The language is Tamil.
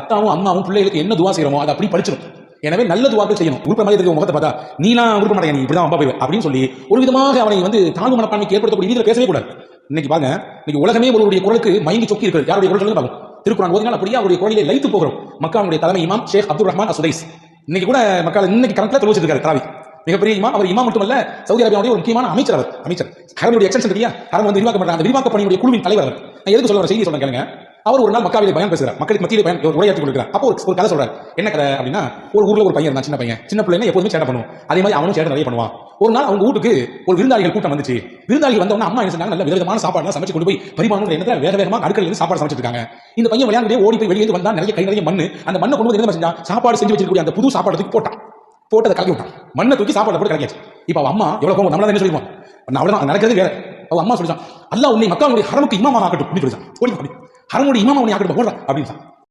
அத்தாவும் அம்மாவும் பிள்ளைகளுக்கு என்ன துவா செய்யறோமோ அதை அப்படி படிச்சிடும் எனவே நல்ல துவாக்கள் செய்யணும். உருப்ப மாதிரி இருக்க முகத்தை பார்த்தா நீலாம் உருப்ப மாட்டேன் நீ இப்படிதான் அப்பா போய் அப்படின்னு சொல்லி ஒரு விதமாக அவனை வந்து தாழ்வு மனப்பான்மைக்கு ஏற்படுத்தக்கூடிய வீதியில் பேசவே கூடாது. இன்னைக்கு பாருங்க இன்னைக்கு உலகமே ஒருவருடைய குரலுக்கு மயங்கி சொக்கி இருக்கிறது. யாருடைய குரல் சொல்லுங்க பாருங்க. திருக்குறான் ஓதினால் அப்படியே அவருடைய குரலிலே லைத்து போகிறோம். மக்காவுடைய தலைமை இமாம் ஷேக் அப்துல் ரஹ்மான் அசுதைஸ். இன்னைக்கு கூட மக்கள் இன்னைக்கு கணக்கில் தொழில் வச்சிருக்காரு தாவி மிகப்பெரிய இமாம். அவர் இமாம் மட்டுமல்ல சவுதி அரேபியாவுடைய ஒரு முக்கியமான அமைச்சர் அவர் அமைச்சர். ஹரமுடைய எக்ஸ்டென்ஷன் இருக்கியா ஹரம் வந்து விரிவாக்கப்பட்ட அந்த விரிவாக்க பணியுடைய குழுவின் தலைவர் அவர். நான் எதுக்கு சொல்ல வர செய்தி சொல்றேன் கேளுங்க. அவர் ஒரு நாள் மக்காவிலே பயன் பேசுகிறார். மக்களுக்கு மத்தியிலே பயன் உரையாற்றி கொடுக்குறார் அப்போ ஒரு கதை சொல்றாரு. என்ன கதை அப்படின்னா ஒரு ஊர்ல ஒரு பையன் இருந்தான் சின்ன பையன். சின்ன பிள்ளைங்க எப்போதுமே சேட்டை பண்ணுவோம் அதே மாதிரி அவனும் சேட்டை நிறைய பண்ணுவான். ஒரு நாள் அவங்க வீட்டுக்கு ஒரு விருந்தாளிகள் கூட்டம் வந்துச்சு. விருந்தாளிகள் வந்தவங்க அம்மா என்ன சொன்னாங்க நல்ல விதமான சாப்பாடுலாம் சமைச்சு கொண்டு போய் பரிமாணம் என்ன வேக வேகமாக அடுக்கல சாப்பாடு சமைச்சிருக்காங்க இந்த பையன் விளையாண்டு ஓடி போய் வெளியே வந்தா நிறைய கை நிறைய மண்ணு. அந்த மண்ணை கொண்டு வந்து என்ன செஞ்சா சாப்பாடு செஞ்சு வச்சிருக்கக்கூடிய அந்த புது சாப்பாடு தூக்கி போட்டான். போட்டு அதை கலக்கி விட்டான். மண்ணை தூக்கி சாப்பாடு போட்டு கலக்கியாச்சு. இப்போ அவ அம்மா எவ்வளவு கோவம் நம்மள என்ன சொல்லுவான் நான் நடக்கிறது வேற. அவ அம்மா சொல்லிச்சான் அல்லாஹ் உன்னை மக்களுடைய ஹரமுக்கு இமாமா ஆக்கட்டும் அப்படின்னு சொல்லிச்சான் ஓடி. ஹரமுடைய இமாமா உன்னை ஆக்கட்டும் ஓடுறா அப்படின்னு